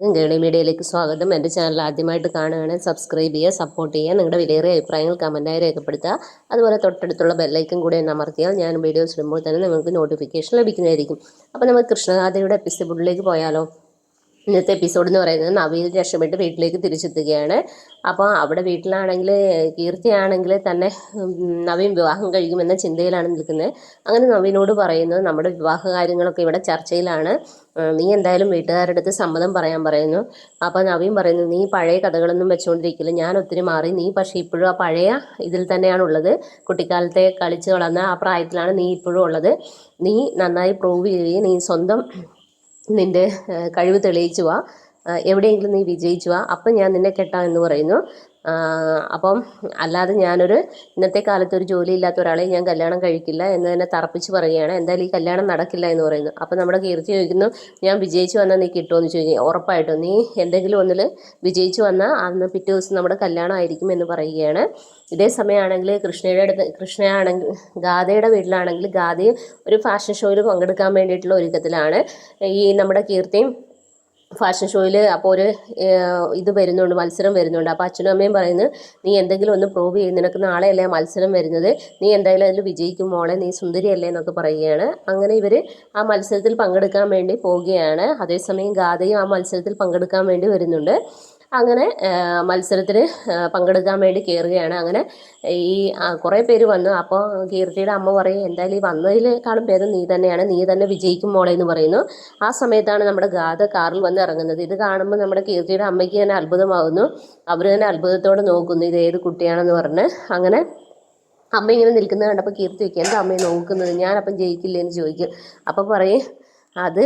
ഗേളി മീഡിയയിലേക്ക് സ്വാഗതം. എന്റെ ചാനൽ ആദ്യമായിട്ട് കാണുകയാണെങ്കിൽ സബ്സ്ക്രൈബ് ചെയ്യുക സപ്പോർട്ട് ചെയ്യുക നിങ്ങളുടെ വിലയേറിയ അഭിപ്രായങ്ങൾ കമന്റായി രേഖപ്പെടുത്തുക. അതുപോലെ തൊട്ടടുത്തുള്ള ബെല്ലൈക്കൻ കൂടി ഒന്ന് അമർത്തിയാൽ ഞാൻ വീഡിയോസ് ഇടുമ്പോൾ തന്നെ നിങ്ങൾക്ക് നോട്ടിഫിക്കേഷൻ ലഭിക്കുന്നതായിരിക്കും. അപ്പോൾ നമുക്ക് കൃഷ്ണഗാഥയുടെ എപ്പിസോഡിലേക്ക് പോയാലോ? ഇന്നത്തെ എപ്പിസോഡ് എന്ന് പറയുന്നത് നവീൽ രക്ഷപ്പെട്ട് വീട്ടിലേക്ക് തിരിച്ചെത്തുകയാണ്. അപ്പോൾ അവിടെ വീട്ടിലാണെങ്കിൽ കീർത്തിയാണെങ്കിൽ തന്നെ നവീൻ വിവാഹം കഴിക്കുമെന്ന ചിന്തയിലാണ് നിൽക്കുന്നത്. അങ്ങനെ നവീനോട് പറയുന്നത് നമ്മുടെ വിവാഹ കാര്യങ്ങളൊക്കെ ഇവിടെ ചർച്ചയിലാണ്. നീ എന്തായാലും വീട്ടുകാരുടെ അടുത്ത് സമ്മതം പറയാൻ പറയുന്നു. അപ്പോൾ നവീൻ പറയുന്നു നീ പഴയ കഥകളൊന്നും വെച്ചുകൊണ്ടിരിക്കില്ല ഞാൻ ഒത്തിരി മാറി. നീ പക്ഷേ ഇപ്പോഴും ആ പഴയ ഇതിൽ തന്നെയാണുള്ളത്. കുട്ടിക്കാലത്തെ കളിച്ച് വളർന്ന ആ പ്രായത്തിലാണ് നീ ഇപ്പോഴും ഉള്ളത്. നീ നന്നായി പ്രൂവ് ചെയ്യുകയും നീ സ്വന്തം ഏഹ്, കഴിവ് തെളിയിച്ചു വാ. എവിടെയെങ്കിലും നീ വിജയിച്ചു വാ. അപ്പം ഞാൻ നിന്നെ കെട്ടാം എന്ന് പറയുന്നു. അപ്പം അല്ലാതെ ഞാനൊരു ഇന്നത്തെ കാലത്ത് ഒരു ജോലി ഇല്ലാത്ത ഒരാളെ ഞാൻ കല്യാണം കഴിക്കില്ല എന്ന് തന്നെ തറപ്പിച്ച് പറയുകയാണ്. എന്തായാലും ഈ കല്യാണം നടക്കില്ല എന്ന് പറയുന്നു. അപ്പം നമ്മുടെ കീർത്തി ചോദിക്കുന്നു ഞാൻ വിജയിച്ചു വന്നാൽ നീ കിട്ടുമെന്ന് ചോദിക്കും ഉറപ്പായിട്ടും. നീ എന്തെങ്കിലും ഒന്നിൽ വിജയിച്ചു വന്നാൽ അന്ന് പിറ്റേ ദിവസം നമ്മുടെ കല്യാണം ആയിരിക്കും എന്ന് പറയുകയാണ്. ഇതേ സമയമാണെങ്കിൽ കൃഷ്ണയുടെ അടുത്ത് കൃഷ്ണയാണെങ്കിൽ ഗാഥയുടെ വീട്ടിലാണെങ്കിൽ ഗാഥയും ഒരു ഫാഷൻ ഷോയിൽ പങ്കെടുക്കാൻ വേണ്ടിയിട്ടുള്ള ഒരുക്കത്തിലാണ്. ഈ നമ്മുടെ കീർത്തിയും ഫാഷൻ ഷോയിൽ അപ്പോൾ ഒരു ഇത് വരുന്നുണ്ട് മത്സരം വരുന്നുണ്ട്. അപ്പോൾ അച്ഛനും അമ്മയും പറയുന്നു നീ എന്തെങ്കിലും ഒന്ന് പ്രൂവ് ചെയ്യും. നിനക്ക് നാളെയല്ലേ മത്സരം വരുന്നത്? നീ എന്തായാലും അതിൽ വിജയിക്കും മോളെ. നീ സുന്ദരിയല്ലേ എന്നൊക്കെ പറയുകയാണ്. അങ്ങനെ ഇവർ ആ മത്സരത്തിൽ പങ്കെടുക്കാൻ വേണ്ടി പോവുകയാണ്. അതേസമയം ഗാഥയും ആ മത്സരത്തിൽ പങ്കെടുക്കാൻ വേണ്ടി വരുന്നുണ്ട്. അങ്ങനെ മത്സരത്തിന് പങ്കെടുക്കാൻ വേണ്ടി കയറുകയാണ് അങ്ങനെ ഈ കുറേ പേര് വന്നു. അപ്പോൾ കീർത്തിയുടെ അമ്മ പറയും എന്തായാലും ഈ വന്നതിനേക്കാളും ഭേദം നീ തന്നെയാണ്. നീ തന്നെ വിജയിക്കും മോളെ എന്ന് പറയുന്നു. ആ സമയത്താണ് നമ്മുടെ ഗാഥ കാറിൽ വന്ന് ഇറങ്ങുന്നത്. ഇത് കാണുമ്പോൾ നമ്മുടെ കീർത്തിയുടെ അമ്മയ്ക്ക് തന്നെ അത്ഭുതമാകുന്നു അവർ തന്നെ അത്ഭുതത്തോടെ നോക്കുന്നു ഇത് ഏത് കുട്ടിയാണെന്ന് പറഞ്ഞ്. അങ്ങനെ അമ്മ ഇങ്ങനെ നിൽക്കുന്നത് കണ്ടപ്പോൾ കീർത്തി വയ്ക്കും എന്താ അമ്മയെ നോക്കുന്നത്? ഞാനപ്പം ജയിക്കില്ലേ എന്ന് ചോദിക്കും. അപ്പം പറയും അത്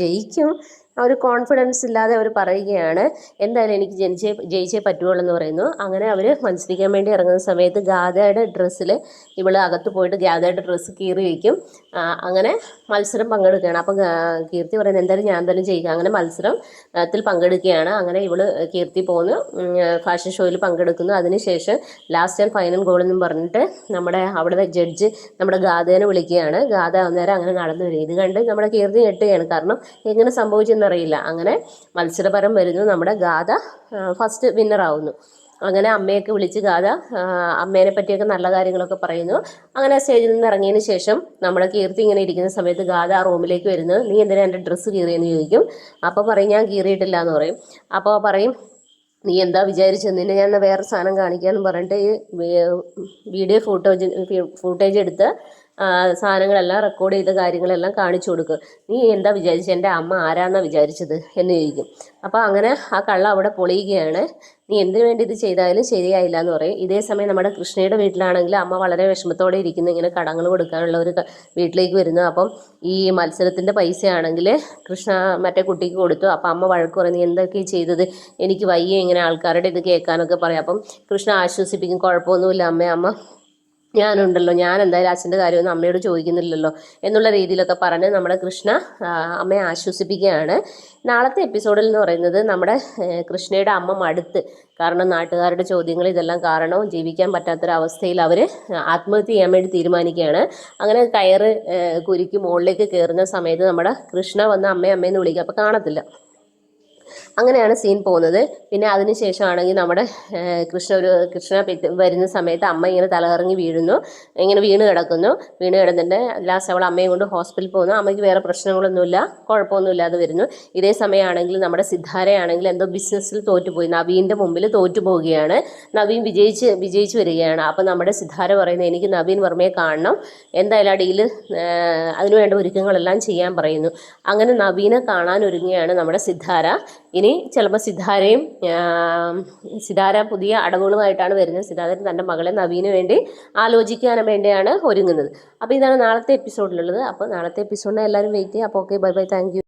ജയിക്കും. ആ ഒരു കോൺഫിഡൻസ് ഇല്ലാതെ അവർ പറയുകയാണ്. എന്തായാലും എനിക്ക് ജനിച്ചേ ജയിച്ചേ പറ്റുകയുള്ളൂ എന്ന് പറയുന്നു. അങ്ങനെ അവർ മത്സരിക്കാൻ വേണ്ടി ഇറങ്ങുന്ന സമയത്ത് ഗാഥയുടെ ഡ്രസ്സിൽ ഇവൾ അകത്ത് പോയിട്ട് ഗാഥയുടെ ഡ്രസ്സ് കീറി വയ്ക്കും അങ്ങനെ മത്സരം പങ്കെടുക്കുകയാണ്. അപ്പം കീർത്തി പറയുന്നത് എന്തായാലും ഞാൻ തന്നെ ചെയ്യുക അങ്ങനെ മത്സരം അതിൽ പങ്കെടുക്കുകയാണ്. അങ്ങനെ ഇവൾ കീർത്തി പോകുന്നു ഫാഷൻ ഷോയിൽ പങ്കെടുക്കുന്നു. അതിനുശേഷം ലാസ്റ്റ് ആൻഡ് ഫൈനൽ ഗോൾ എന്നും പറഞ്ഞിട്ട് നമ്മുടെ അവിടുത്തെ ജഡ്ജ് നമ്മുടെ ഗാഥേനെ വിളിക്കുകയാണ്. ഗാഥ അന്നേരം അങ്ങനെ നടന്നു വരും. ഇത് കണ്ട് നമ്മുടെ കീർത്തി ഞെട്ടുകയാണ്. കാരണം എങ്ങനെ സംഭവിച്ചെന്നറിയില്ല അങ്ങനെ മത്സരപരം വരുന്നു. നമ്മുടെ ഗാഥ ഫസ്റ്റ് വിന്നറാവുന്നു അങ്ങനെ അമ്മയൊക്കെ വിളിച്ച് ഗാഥ അമ്മേനെ പറ്റിയൊക്കെ നല്ല കാര്യങ്ങളൊക്കെ പറയുന്നു. അങ്ങനെ സ്റ്റേജിൽ നിന്ന് ഇറങ്ങിയതിന് ശേഷം നമ്മുടെ കീർത്തി ഇങ്ങനെ ഇരിക്കുന്ന സമയത്ത് ഗാഥ ആ റൂമിലേക്ക് വരുന്നു. നീ എന്തിനാ എന്റെ ഡ്രസ്സ് കീറിയെന്ന് ചോദിക്കും? അപ്പോൾ പറയും ഞാൻ കീറിയിട്ടില്ല എന്ന് പറയും. അപ്പോൾ പറയും നീ എന്താ വിചാരിച്ചത്? നിന്നെ ഞാൻ വേറെ സാധനം കാണിക്കാമെന്ന് പറഞ്ഞിട്ട് ഈ വീഡിയോ ഫോട്ടോ ഫൂട്ടേജ് എടുത്ത് സാധനങ്ങളെല്ലാം റെക്കോർഡ് ചെയ്ത കാര്യങ്ങളെല്ലാം കാണിച്ചു കൊടുക്കും. നീ എന്താ വിചാരിച്ചത് എന്റെ അമ്മ ആരാന്നാ വിചാരിച്ചത്? എന്ന് ചോദിക്കും. അപ്പോൾ അങ്ങനെ ആ കള്ള അവിടെ പൊളിയുകയാണ്. നീ എന്തിനു വേണ്ടി ഇത് ചെയ്താലും ശരിയായില്ല എന്ന് പറയും. ഇതേ സമയം നമ്മുടെ കൃഷ്ണയുടെ വീട്ടിലാണെങ്കിൽ അമ്മ വളരെ വിഷമത്തോടെ ഇരിക്കുന്നു. ഇങ്ങനെ കടങ്ങൾ കൊടുക്കാനുള്ള ഒരു വീട്ടിലേക്ക് വരുന്നു. അപ്പം ഈ മത്സരത്തിന്റെ പൈസയാണെങ്കിൽ കൃഷ്ണ മറ്റേ കുട്ടിക്ക് കൊടുത്തു. അപ്പം അമ്മ വഴക്ക് നീ എന്തൊക്കെ ചെയ്തത്? എനിക്ക് വയ്യ ഇങ്ങനെ ആൾക്കാരുടെ ഇത് കേൾക്കാനൊക്കെ പറയും. അപ്പം കൃഷ്ണ ആശ്വസിപ്പിക്കും കുഴപ്പമൊന്നുമില്ല അമ്മ. അമ്മ ഞാനുണ്ടല്ലോ ഞാൻ എന്തായാലും അച്ഛന്റെ കാര്യമൊന്നും അമ്മയോട് ചോദിക്കുന്നില്ലല്ലോ എന്നുള്ള രീതിയിലൊക്കെ പറഞ്ഞ് നമ്മുടെ കൃഷ്ണ അമ്മയെ ആശ്വസിപ്പിക്കുകയാണ്. നാളത്തെ എപ്പിസോഡിൽ എന്ന് പറയുന്നത് നമ്മുടെ കൃഷ്ണയുടെ അമ്മ മടുത്ത്. കാരണം നാട്ടുകാരുടെ ചോദ്യങ്ങൾ ഇതെല്ലാം കാരണം ജീവിക്കാൻ പറ്റാത്തൊരവസ്ഥയിൽ അവർ ആത്മഹത്യ ചെയ്യാൻ വേണ്ടി തീരുമാനിക്കുകയാണ്. അങ്ങനെ കയറ് കുരുക്കി മുകളിലേക്ക് കയറുന്ന സമയത്ത് നമ്മുടെ കൃഷ്ണ വന്ന് അമ്മയെ അമ്മയെന്ന് വിളിക്കുക അപ്പോൾ കാണത്തില്ല. അങ്ങനെയാണ് സീൻ പോകുന്നത്. പിന്നെ അതിനുശേഷമാണെങ്കിൽ നമ്മുടെ ഏഹ്, കൃഷ്ണ ഒരു കൃഷ്ണ വരുന്ന സമയത്ത് അമ്മ ഇങ്ങനെ തലകറങ്ങി വീഴുന്നു. ഇങ്ങനെ വീണ് കിടക്കുന്നു. വീണ് കിടന്നിട്ട് ലാസ്റ്റ് അവൾ അമ്മയും കൊണ്ട് ഹോസ്പിറ്റലിൽ പോകുന്നു. അമ്മയ്ക്ക് വേറെ പ്രശ്നങ്ങളൊന്നുമില്ല. കുഴപ്പമൊന്നുമില്ലാതെ വരുന്നു. ഇതേ സമയമാണെങ്കിൽ നമ്മുടെ സിദ്ധാരയാണെങ്കിൽ എന്തോ ബിസിനസ്സിൽ തോറ്റുപോയി. നവീന്റെ മുമ്പിൽ തോറ്റുപോവുകയാണ്. നവീൻ വിജയിച്ച് വിജയിച്ച് വരികയാണ്. അപ്പോൾ നമ്മുടെ സിദ്ധാര പറയുന്നത് എനിക്ക് നവീൻ വർമ്മയെ കാണണം. എന്തായാലും ഡീൽ അതിനുവേണ്ട ഒരുക്കങ്ങളെല്ലാം ചെയ്യാൻ പറയുന്നു. അങ്ങനെ നവീനെ കാണാൻ ഒരുങ്ങുകയാണ് നമ്മുടെ സിദ്ധാര. ഇനി ചിലപ്പോൾ സിദ്ധാരയും ആ, സിതാര പുതിയ അടവുകളുമായിട്ടാണ് വരുന്നത്. സിതാരൻ തന്റെ മകളെ നവീന് വേണ്ടി ആലോചിക്കാൻ വേണ്ടിയാണ് ഒരുങ്ങുന്നത്. അപ്പോൾ ഇതാണ് നാളത്തെ എപ്പിസോഡിലുള്ളത് അപ്പോൾ നാളത്തെ എപ്പിസോഡിനെ എല്ലാവരും വെയിറ്റ് ചെയ്യുക. അപ്പോൾ ഓക്കെ ബൈ ബൈ താങ്ക്